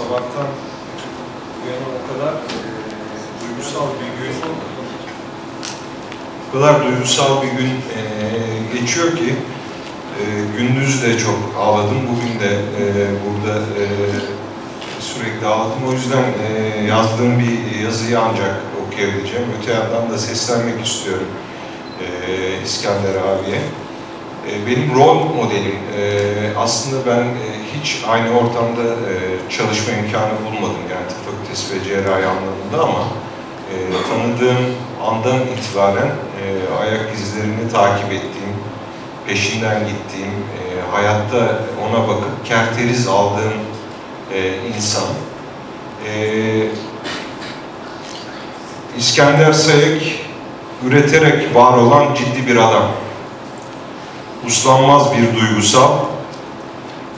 sabahtan yana o kadar e, duygusal bir gün o kadar duygusal bir gün e, geçiyor ki e, gündüz de çok ağladım. Bugün de e, burada e, sürekli ağladım. O yüzden e, yazdığım bir yazıyı ancak okuyabileceğim. Öte yandan da seslenmek istiyorum e, İskender abiye. E, benim rol modelim, e, aslında ben e, hiç aynı ortamda e, çalışma imkanı bulmadım yani tıp fakültesi ve cerrahi anlamında ama e, tanıdığım andan itibaren ayak izlerini takip ettiğim, peşinden gittiğim, hayatta ona bakıp kerteriz aldığım insan. İskender Sayık üreterek var olan ciddi bir adam. Uslanmaz bir duygusal,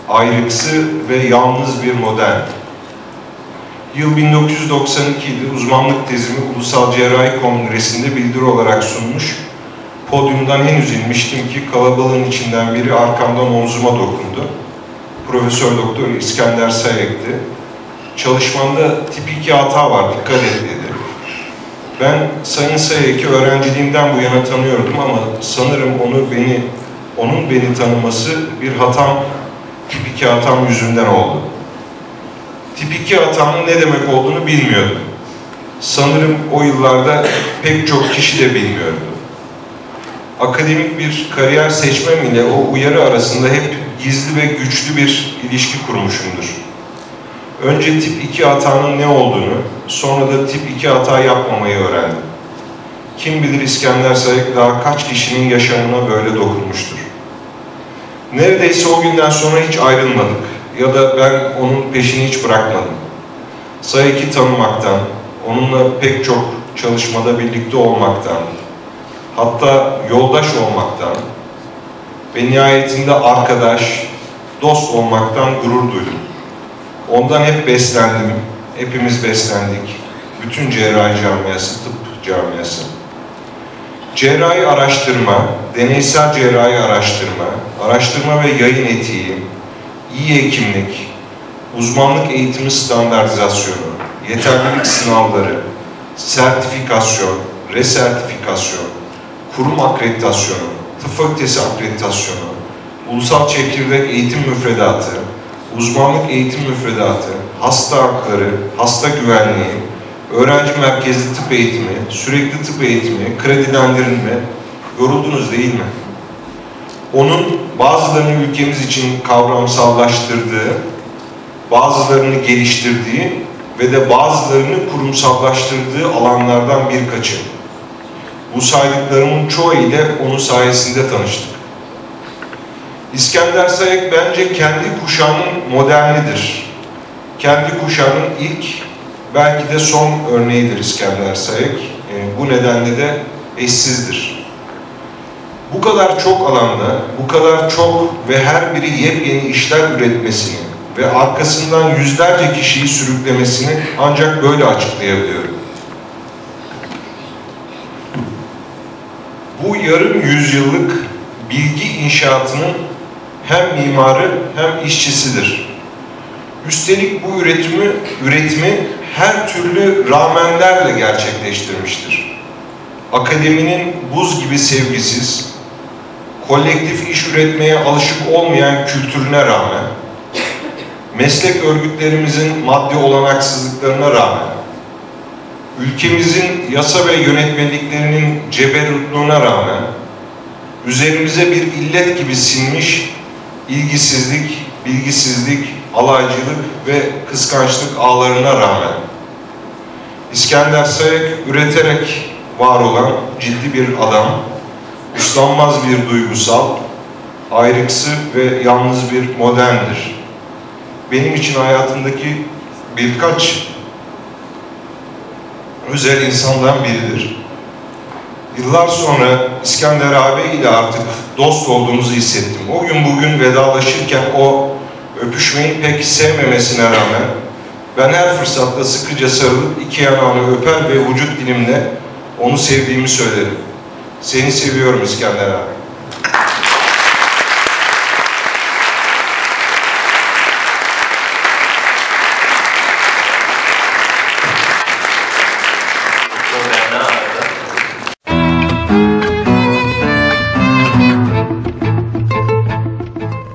ayrıksı ve yalnız bir model. Yıl 1992 idi. Uzmanlık tezimi Ulusal Cerrahi Kongresi'nde bildiri olarak sunmuş. Podyumdan henüz inmiştim ki kalabalığın içinden biri arkamdan omzuma dokundu. Profesör Doktor İskender Sayek'ti. Çalışmanda tip 2 hata var, dikkat et dedi. Ben Sayın Sayek'i öğrenciliğimden bu yana tanıyordum ama sanırım onu beni, onun beni tanıması bir hatam, tip 2 hatam yüzünden oldu. Tip 2 hatanın ne demek olduğunu bilmiyordum. Sanırım o yıllarda pek çok kişi de bilmiyordu. Akademik bir kariyer seçmem ile o uyarı arasında hep gizli ve güçlü bir ilişki kurmuşumdur. Önce tip 2 hatanın ne olduğunu, sonra da tip 2 hata yapmamayı öğrendim. Kim bilir İskender Sayık daha kaç kişinin yaşamına böyle dokunmuştur. Neredeyse o günden sonra hiç ayrılmadık ya da ben onun peşini hiç bırakmadım. Sayık'ı tanımaktan, onunla pek çok çalışmada birlikte olmaktan, hatta yoldaş olmaktan ve nihayetinde arkadaş, dost olmaktan gurur duydum. Ondan hep beslendim, hepimiz beslendik. Bütün cerrahi camiası, tıp camiası. Cerrahi araştırma, deneysel cerrahi araştırma, araştırma ve yayın etiği, iyi hekimlik, uzmanlık eğitimi standartizasyonu, yeterlilik sınavları, sertifikasyon, resertifikasyon, kurum akreditasyonu, tıp fakültesi akreditasyonu, ulusal çekirdek eğitim müfredatı, uzmanlık eğitim müfredatı, hasta hakları, hasta güvenliği, öğrenci merkezli tıp eğitimi, sürekli tıp eğitimi, kredilendirilme, yoruldunuz değil mi? Onun bazılarını ülkemiz için kavramsallaştırdığı, bazılarını geliştirdiği ve de bazılarını kurumsallaştırdığı alanlardan birkaçı. Bu saydıklarımın çoğu ile onun sayesinde tanıştık. İskender Sayık bence kendi kuşağının modernidir. Kendi kuşağının ilk, belki de son örneğidir İskender Sayık. E, bu nedenle de eşsizdir. Bu kadar çok alanda, bu kadar çok ve her biri yepyeni işler üretmesini ve arkasından yüzlerce kişiyi sürüklemesini ancak böyle açıklayabiliyorum. Bu yarım yüzyıllık bilgi inşaatının hem mimarı hem işçisidir. Üstelik bu üretimi, üretimi her türlü rağmenlerle gerçekleştirmiştir. Akademinin buz gibi sevgisiz, kolektif iş üretmeye alışık olmayan kültürüne rağmen, meslek örgütlerimizin maddi olanaksızlıklarına rağmen, ülkemizin yasa ve yönetmeliklerinin ceberrutluğuna rağmen, üzerimize bir illet gibi sinmiş ilgisizlik, bilgisizlik, alaycılık ve kıskançlık ağlarına rağmen İskender Sayık üreterek var olan ciddi bir adam, uslanmaz bir duygusal, ayrıksı ve yalnız bir moderndir. Benim için hayatımdaki birkaç özel insandan biridir. Yıllar sonra İskender abi ile artık dost olduğumuzu hissettim. O gün bugün vedalaşırken o öpüşmeyi pek sevmemesine rağmen ben her fırsatta sıkıca sarılıp iki yanağını öper ve vücut dilimle onu sevdiğimi söylerim. Seni seviyorum İskender abi.